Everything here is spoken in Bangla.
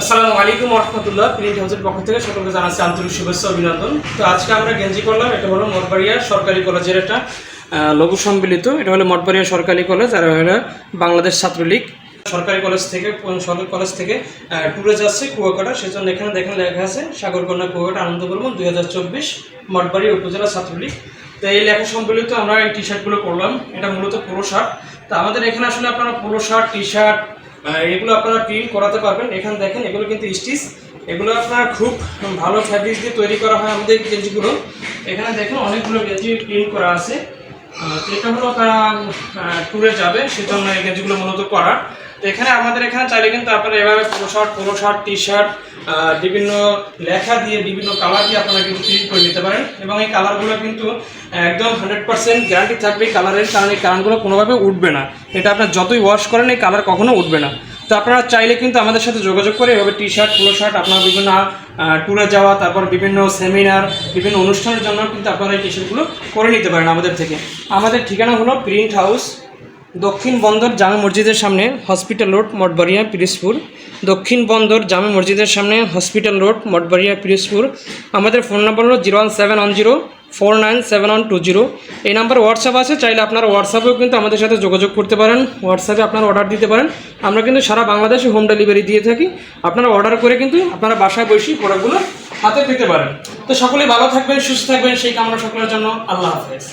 আসসালামু আলাইকুম রহমতুল্লাহ প্রিন্ট হাউসের পক্ষ থেকে সকলকে জানাচ্ছি আন্তরিক শুভেচ্ছা অভিনন্দন। তো আজকে আমরা গেঞ্জি করলাম, এটা হলো মঠবাড়িয়া সরকারি কলেজের একটা লঘু সম্মিলিত এটা হলো মঠবাড়িয়া সরকারি কলেজ, আর হলো বাংলাদেশ ছাত্রলীগ। সরকারি কলেজ থেকে সরকারি কলেজ থেকে ট্যুরে যাচ্ছে কুয়াকাটা, সেজন্য এখানে দেখেন লেখা আছে, সাগরকন্যা কুয়াকাটা, আনন্দ ভ্রমণ দুই হাজার চব্বিশ, মঠবাড়িয়া উপজেলা ছাত্রলীগ। তো এই লেখা সম্বলিত আমরা এই টি শার্টগুলো করলাম এটা মূলত পোলো শার্ট তো আমাদের এখানে আসলে আপনারা পোলো শার্ট টি শার্ট এগুলো আপনারা প্রিন্ট করাতে পারবেন। এখানে দেখেন, এগুলো কিন্তু স্টিচ এগুলো আপনার খুব ভালো ফ্যাব্রিক দিয়ে তৈরি করা হয় আমাদের গেঞ্জিগুলো। এখানে দেখুন অনেকগুলো গেঞ্জি প্রিন্ট করা আছে। এটা হলো তারা ট্যুরে যাবে, সেজন্য এই গেঞ্জিগুলো মূলত করার তো এখানে আমাদের এখানে চাইলে কিন্তু আপনারা এভাবে polo shirt polo shirt T shirt বিভিন্ন লেখা দিয়ে, বিভিন্ন কালার দিয়ে আপনারা কিন্তু প্রিন্ট করে নিতে পারেন। এবং এই কালারগুলো কিন্তু একদম হান্ড্রেড পার্সেন্ট গ্যারান্টি থাকবে কালারের কারণ এই কারণগুলো কোনোভাবে উঠবে না। এটা আপনার যতই ওয়াশ করেন, এই কালার কখনো উঠবে না। তো আপনারা চাইলে কিন্তু আমাদের সাথে যোগাযোগ করে এভাবে টি শার্ট পুরো শার্ট আপনার বিভিন্ন ট্যুরে যাওয়া, তারপর বিভিন্ন সেমিনার বিভিন্ন অনুষ্ঠানের জন্য কিন্তু আপনারা এই টি শার্টগুলো করে নিতে পারেন আমাদের থেকে। আমাদের ঠিকানা হলো প্রিন্ট হাউস দক্ষিণ বন্দর জামে মসজিদের সামনে হসপিটাল রোড মঠবাড়িয়া পিরিসপুর দক্ষিণ বন্দর জামে মসজিদের সামনে হসপিটাল রোড মঠবাড়িয়া পিরিসপুর আমাদের ফোন নম্বর হলো zero one seven one zero four nine seven one two zero. এই নাম্বার হোয়াটসঅ্যাপ আছে, চাইলে আপনারা হোয়াটসঅ্যাপেও কিন্তু আমাদের সাথে যোগাযোগ করতে পারেন। হোয়াটসঅ্যাপে আপনারা অর্ডার দিতে পারেন। আমরা কিন্তু সারা বাংলাদেশে হোম ডেলিভারি দিয়ে থাকি। আপনারা অর্ডার করে কিন্তু আপনারা বাসায় বসেই প্রোডাক্টগুলো হাতে পেতে পারেন। তো সকলে ভালো থাকবেন, সুস্থ থাকবেন। সেই কামনা সকলের জন্য আল্লাহ হাফেজ।